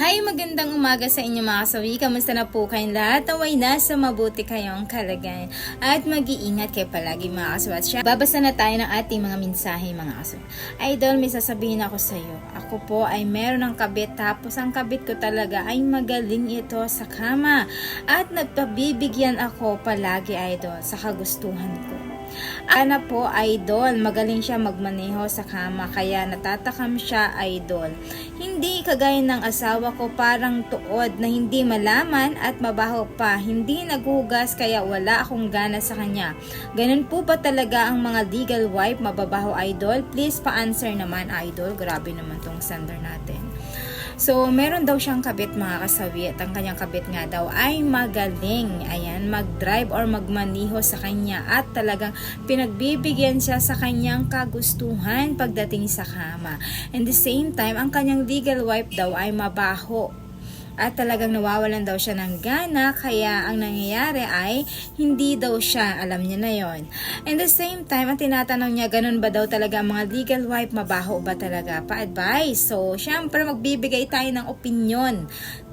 Hi, magandang umaga sa inyo mga kasawi. Kamusta na po kayong lahat? Naway na sa mabuti kayong kalagayan. At mag-iingat kayo palagi mga kasawi. At siya, babasa na tayo ng ating mga mensahe mga kasawi. Idol, may sasabihin ako sa iyo. Ako po ay meron ng kabit tapos ang kabit ko talaga ay magaling ito sa kama. At nagpabibigyan ako palagi idol sa kagustuhan ko. Ana po, idol. Magaling siya magmaneho sa kama, kaya natatakam siya, idol. Hindi kagaya ng asawa ko parang tuod na hindi malaman at mabaho pa. Hindi naghugas kaya wala akong gana sa kanya. Ganun po ba talaga ang mga legal wife mababaho, idol? Please pa-answer naman, idol. Grabe naman tong sender natin. So, meron daw siyang kabit mga kasawi at ang kanyang kabit nga daw ay magaling. Ayan, mag-drive or magmaniho sa kanya at talagang pinagbibigyan siya sa kanyang kagustuhan pagdating sa kama. And the same time, ang kanyang legal wife daw ay mabaho at talagang nawawalan daw siya ng gana kaya ang nangyayari ay hindi daw siya alam niya na yon. And the same time ang tinatanong niya ganun ba daw talaga ang mga legal wife? Mabaho ba talaga? Pa-advise. So syempre magbibigay tayo ng opinion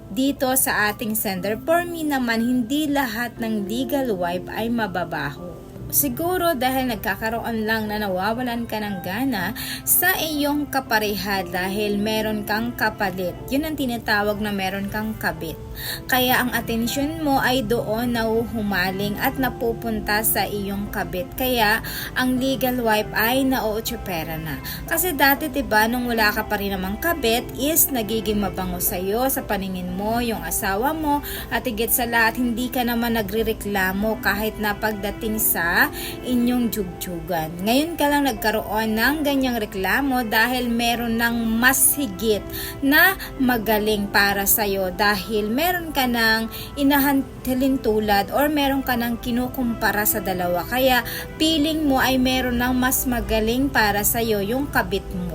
dito sa ating sender. For me naman hindi lahat ng legal wife ay mababaho Siguro dahil nagkakaroon lang na nawawalan ka ng gana sa iyong kapareha dahil meron kang kapalit. Yun ang tinatawag na meron kang kabit. Kaya ang atensyon mo ay doon nauhumaling at napupunta sa iyong kabit. Kaya ang legal wife ay nauutsupera na. Kasi dati 'di ba nung wala ka pa rin namang kabit is nagiging mabango sa sa paningin mo yung asawa mo at higit sa lahat hindi ka naman nagrereklamo kahit na pagdating sa inyong jugjugan. Ngayon ka lang nagkaroon ng ganyang reklamo dahil meron ng mas higit na magaling para sa iyo dahil meron ka ng inahantilin tulad or meron ka ng kinukumpara sa dalawa. Kaya feeling mo ay meron ng mas magaling para sa iyo yung kabit mo.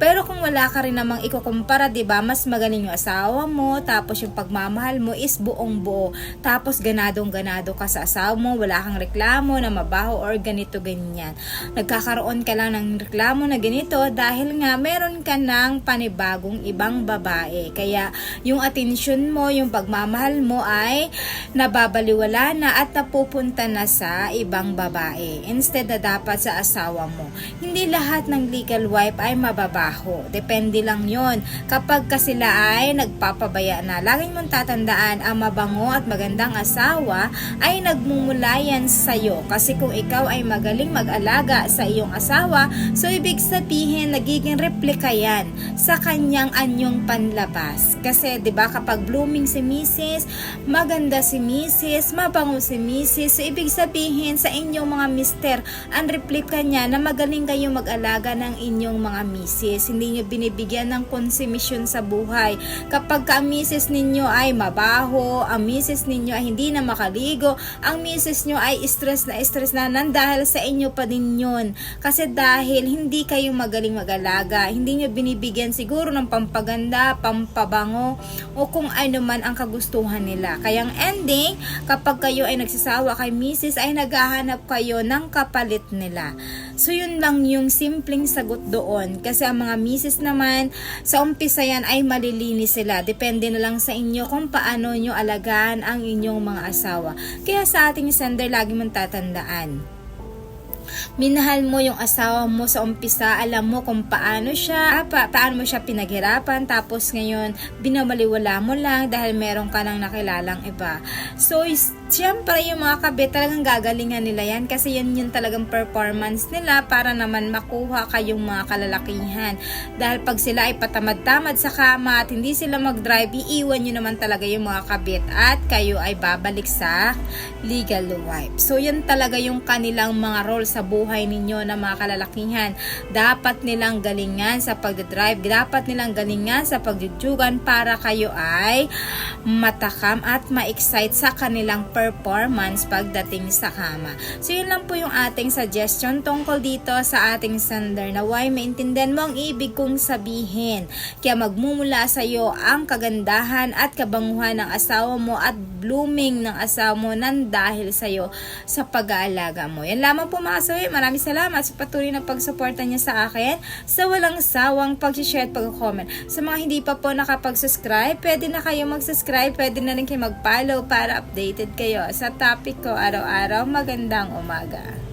Pero kung wala ka rin namang ikukumpara, 'di ba? Mas magaling yung asawa mo, tapos yung pagmamahal mo is buong buo. Tapos ganadong ganado ka sa asawa mo, wala kang reklamo na mabaho or ganito ganyan. Nagkakaroon ka lang ng reklamo na ganito dahil nga meron ka ng panibagong ibang babae. Kaya yung atensyon mo, yung pagmamahal mo ay nababaliwala na at napupunta na sa ibang babae. Instead na dapat sa asawa mo. Hindi lahat ng legal wife ay mababaho. Depende lang yon Kapag ka sila ay nagpapabaya na, laging mong tatandaan ang mabango at magandang asawa ay nagmumulayan sa'yo. Kasi kung ikaw ay magaling mag-alaga sa iyong asawa, so ibig sabihin nagiging replika yan sa kanyang anyong panlabas. Kasi 'di ba kapag blooming si Mrs., maganda si Mrs., mabango si Mrs., so ibig sabihin sa inyong mga mister, ang replika niya na magaling kayo mag-alaga ng inyong mga Mrs. Hindi niyo binibigyan ng konsumisyon sa buhay. Kapag ka ang Mrs. ninyo ay mabaho, ang Mrs. ninyo ay hindi na makaligo, ang Mrs. nyo ay stress na stress na nan dahil sa inyo pa din yun. Kasi dahil hindi kayo magaling mag-alaga, hindi nyo binibigyan siguro ng pampaganda, pampabango, o kung ano man ang kagustuhan nila. Kaya ang ending, kapag kayo ay nagsasawa kay Mrs. ay naghahanap kayo ng kapalit nila. So yun lang yung simpleng sagot doon. Kasi ang mga Mrs. naman, sa umpisa yan ay malilinis sila. Depende na lang sa inyo kung paano nyo alagaan ang inyong mga asawa. Kaya sa ating sender, lagi mong tatandaan minahal mo yung asawa mo sa umpisa, alam mo kung paano siya, pa, paano mo siya pinaghirapan, tapos ngayon, binamaliwala mo lang dahil meron ka nang nakilalang iba. So, Siyempre, yung mga kabit talagang gagalingan nila yan kasi yan yung talagang performance nila para naman makuha kayong mga kalalakihan. Dahil pag sila ay patamad-tamad sa kama at hindi sila mag-drive, iiwan nyo naman talaga yung mga kabit at kayo ay babalik sa legal wife. So, yun talaga yung kanilang mga role sa buhay ninyo na mga kalalakihan. Dapat nilang galingan sa pag-drive, dapat nilang galingan sa pagjujugan para kayo ay matakam at ma-excite sa kanilang performance performance pagdating sa kama. So yun lang po yung ating suggestion tungkol dito sa ating sender na why maintindihan mo ang ibig kong sabihin. Kaya magmumula sa iyo ang kagandahan at kabanguhan ng asawa mo at blooming ng asawa mo nang dahil sa iyo sa pag-aalaga mo. Yan lamang po mga kasawi. Maraming salamat sa patuloy na pagsuporta niya sa akin sa walang sawang pag-share at pag-comment. Sa mga hindi pa po nakapag-subscribe, pwede na kayo mag-subscribe, pwede na rin kayo mag-follow para updated kayo sa topic ko araw-araw. Magandang umaga.